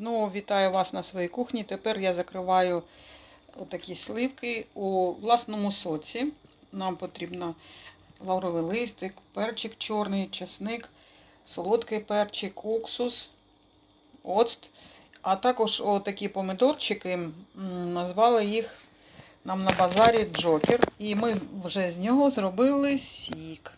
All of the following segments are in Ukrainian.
Знову вітаю вас на своїй кухні. Тепер я закриваю отакі сливки у власному соці. Нам потрібно лавровий листик, перчик чорний, чесник, солодкий перчик, уксус, оцт. А також отакі помидорчики, назвали їх нам на базарі Джокер. І ми вже з нього зробили сік.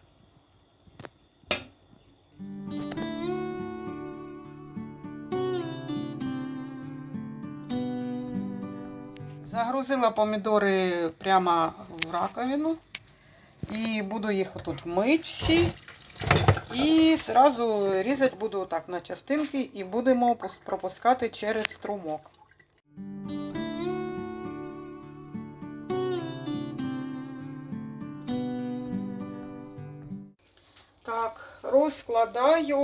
Загрузила помідори прямо в раковину. І буду їх отут мити всі. І зразу різати буду так на частинки і будемо пропускати через струмок. Так, розкладаю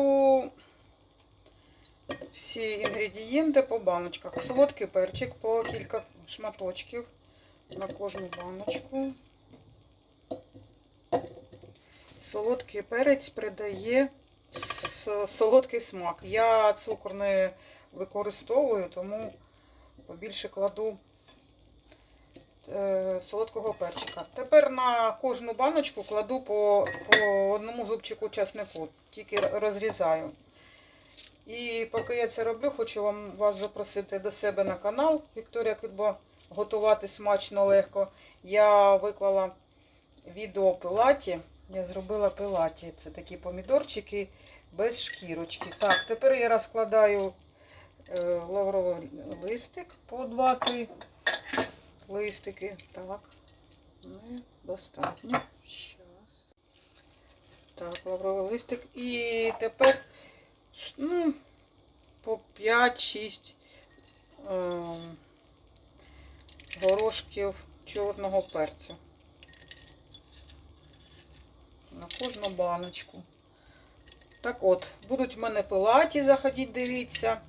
всі інгредієнти по баночках. Солодкий перчик по кілька шматочків на кожну баночку. Солодкий перець придає солодкий смак. Я цукор не використовую, тому побільше кладу е, солодкого перчика. Тепер на кожну баночку кладу по, по одному зубчику часнику, тільки розрізаю. І поки я це роблю, хочу вам вас запросити до себе на канал Вікторія Кудбо готувати смачно легко. Я виклала відео пилаті. Я зробила пилаті. Це такі помідорчики без шкірочки. Так, тепер я розкладаю е, лавровий листик по 2-3 листики. Так, недостатньо. Щас. Так, лавровий листик. І тепер ну, по 5-6 е, горошків чорного перцю. На кожну баночку. Так от, будуть в мене пилаті, заходіть, дивіться.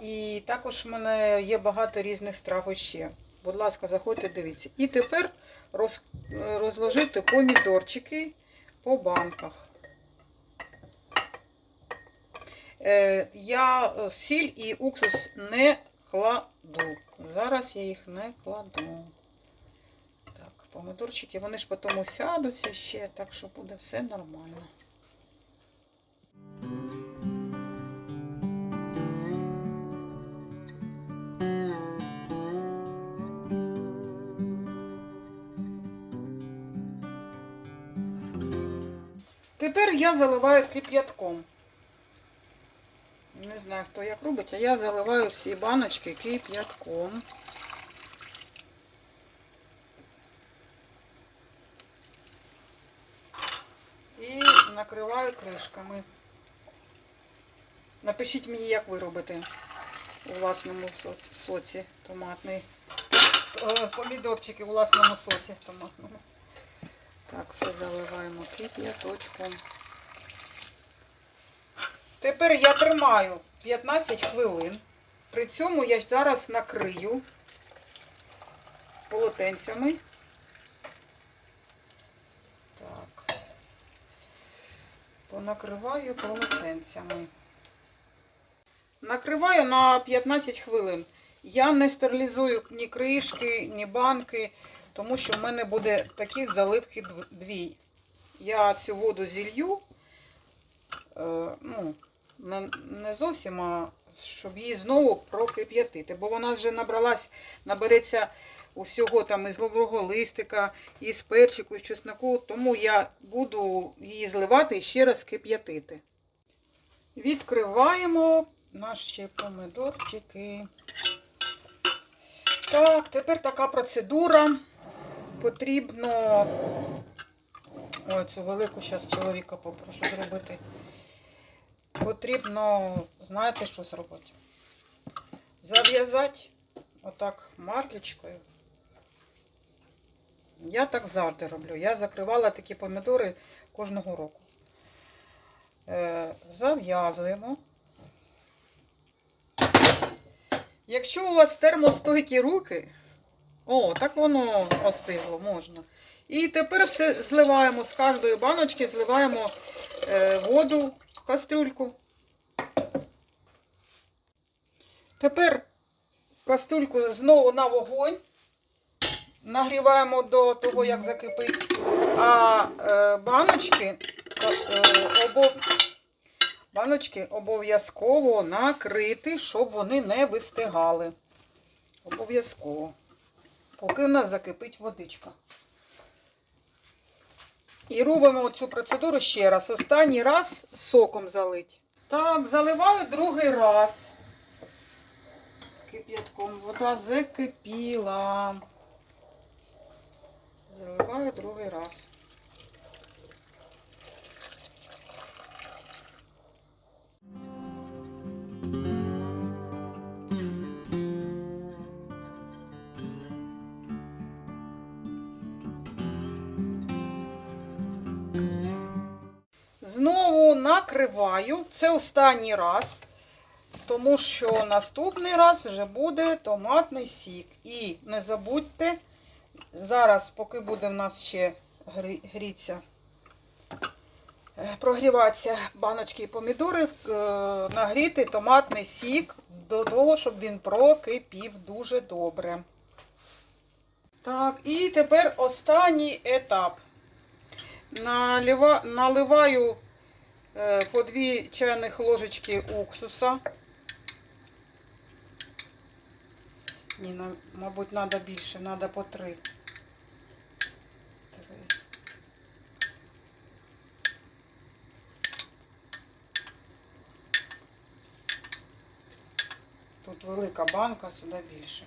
І також в мене є багато різних страв ще. Будь ласка, заходьте, дивіться. І тепер роз, розложити помідорчики по банках. Е, я е, сіль і уксус не кладу. Зараз я їх не кладу. Так, помидорчики, вони ж потім усядуться ще, так що буде все нормально. Тепер я заливаю кип'ятком. Не знаю, хто як робить, а я заливаю всі баночки кип'ятком. І накриваю кришками. Напишіть мені, як ви робите у власному соці, томатний. Е, Помідорчики у власному соці томатному. Так, все заливаємо кип'яточком. Тепер я тримаю 15 хвилин. При цьому я зараз накрию полотенцями. Так. Понакриваю полотенцями. Накриваю на 15 хвилин. Я не стерилізую ні кришки, ні банки, тому що в мене буде таких заливки дв- дві. Я цю воду зілью, е, ну, не, зовсім, а щоб її знову прокип'ятити. Бо вона вже набралась, набереться усього там із лаврового листика, із перчику, із чесноку, тому я буду її зливати і ще раз кип'ятити. Відкриваємо наші помидорчики. Так, тепер така процедура. Потрібно. Ой, цю велику зараз чоловіка попрошу зробити. Потрібно, знаєте, що зробити? Зав'язати отак марлечкою. Я так завжди роблю. Я закривала такі помідори кожного року. Е, зав'язуємо. Якщо у вас термостойкі руки, о, так воно остигло, можна. І тепер все зливаємо з кожної баночки, зливаємо е, воду в кастрюльку. Тепер каструльку знову на вогонь. Нагріваємо до того, як закипить. А е, баночки, е, баночки обов'язково накрити, щоб вони не вистигали. Обов'язково. Поки в нас закипить водичка. І робимо цю процедуру ще раз. Останній раз соком залить. Так, заливаю другий раз. Кип'ятком. Вода закипіла. Заливаю другий раз. Накриваю. Це останній раз, тому що наступний раз вже буде томатний сік. І не забудьте, зараз, поки буде в нас ще грі- гріться, е, прогріватися баночки і помідори, е, нагріти томатний сік до того, щоб він прокипів дуже добре. Так, і тепер останній етап. Налива, наливаю по 2 чайних ложечки уксуса. Ні, мабуть, треба більше, треба по 3. 3. Тут велика банка, сюди більше.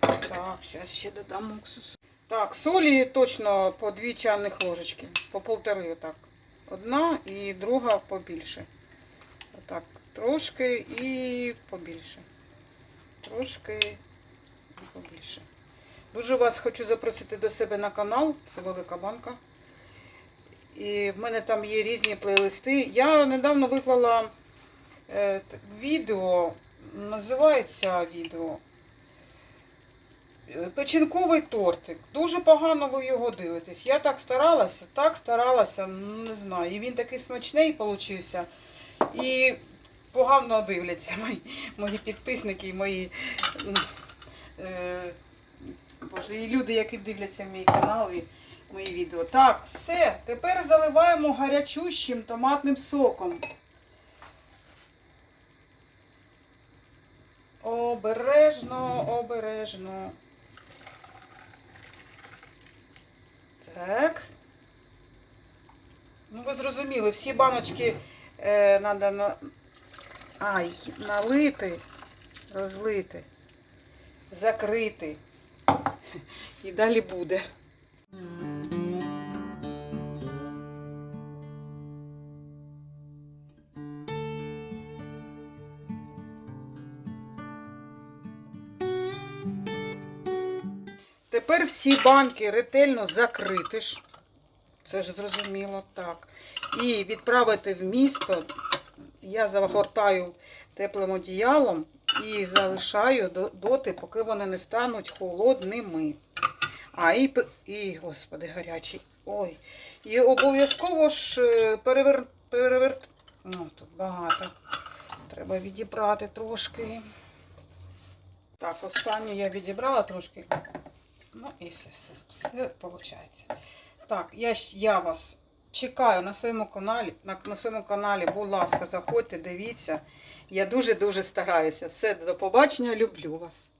Так, зараз ще додам уксусу. Так, солі точно по дві чайних ложечки, по полтори отак. Одна і друга побільше. Отак, трошки і побільше. Трошки і побільше. Дуже вас хочу запросити до себе на канал, це велика банка. І в мене там є різні плейлисти. Я недавно виклала е, відео, називається відео Печінковий тортик. Дуже погано ви його дивитесь. Я так старалася, так старалася, ну, не знаю. І він такий смачний получився. І погано дивляться мої, мої підписники і мої. Е, Боже, і люди, які дивляться мій канал і мої відео. Так, все. Тепер заливаємо гарячущим томатним соком. Обережно, обережно. Так. Ну, ви зрозуміли, всі баночки е, треба на... Ай, налити, розлити, закрити. І далі буде. Всі банки ретельно закрити ж. Це ж зрозуміло, так. І відправити в місто. Я загортаю теплим одіялом і залишаю доти, поки вони не стануть холодними. А, і, і господи, гарячий. Ой. І обов'язково ж е, перевер... перевер... Ну, тут багато. Треба відібрати трошки. Так, останню я відібрала трошки. Ну і все, все, все виходить. Так, я, я вас чекаю на своєму каналі. На, на своєму каналі, будь ласка, заходьте, дивіться. Я дуже-дуже стараюся. Все, до побачення, люблю вас.